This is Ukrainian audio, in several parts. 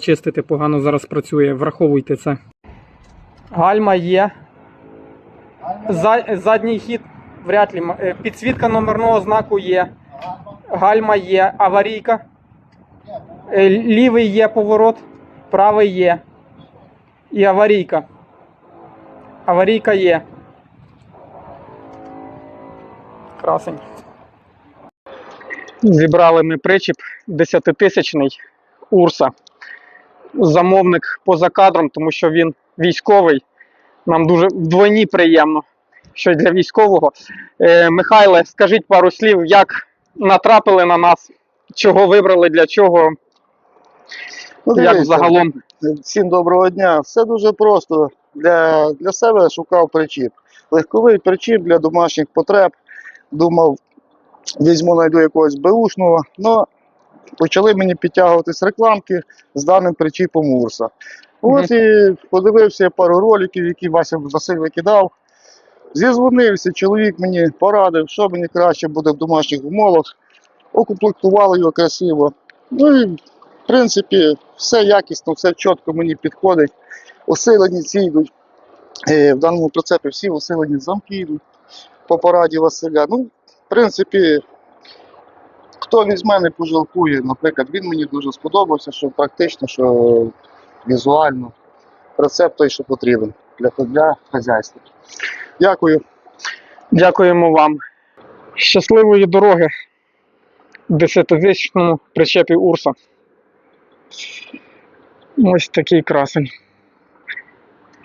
Почистити погано зараз працює, враховуйте це. Гальма є. За, задній хід вряд ли. е, Підсвітка номерного знаку є. Гальма є. Аварійка. Е, Лівий є поворот, правий є. І аварійка. Аварійка є. Красень. Зібрали ми причіп 10-тисячний Урса. Замовник поза кадром, тому що він військовий. Нам дуже вдвойні приємно, що для військового. Е, Михайле, скажіть пару слів, як натрапили на нас, чого вибрали, для чого, Ну, як загалом. Всім доброго дня. Все дуже просто. Для, для себе шукав причіп. Легковий причіп для домашніх потреб. Думав, візьму, знайду якогось беушного. Ну, почали мені підтягуватись рекламки з даним причіпом Урса. От і подивився пару роликів, які Вася Василь викидав. Зізвонився, чоловік мені порадив, що мені краще буде в домашніх умовах. Окомплектували його красиво. Ну і в принципі, все якісно, все чітко мені підходить. Осилені ці йдуть. Е, в даному прицепі всі осилені замки йдуть по пораді Василя. Ну, в принципі, хто візьме, не пожалкує. Наприклад, він мені дуже сподобався, що практично, що візуально. Прицеп той, що потрібен для, для хазяйства. Дякую. Дякуємо вам. Щасливої дороги в 10-тисячному причепі Урса. Ось такий красень.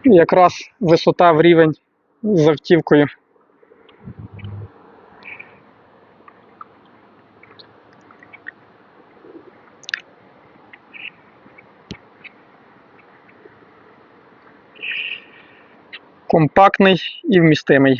Якраз висота в рівень з автівкою. Компактний і вмістимий.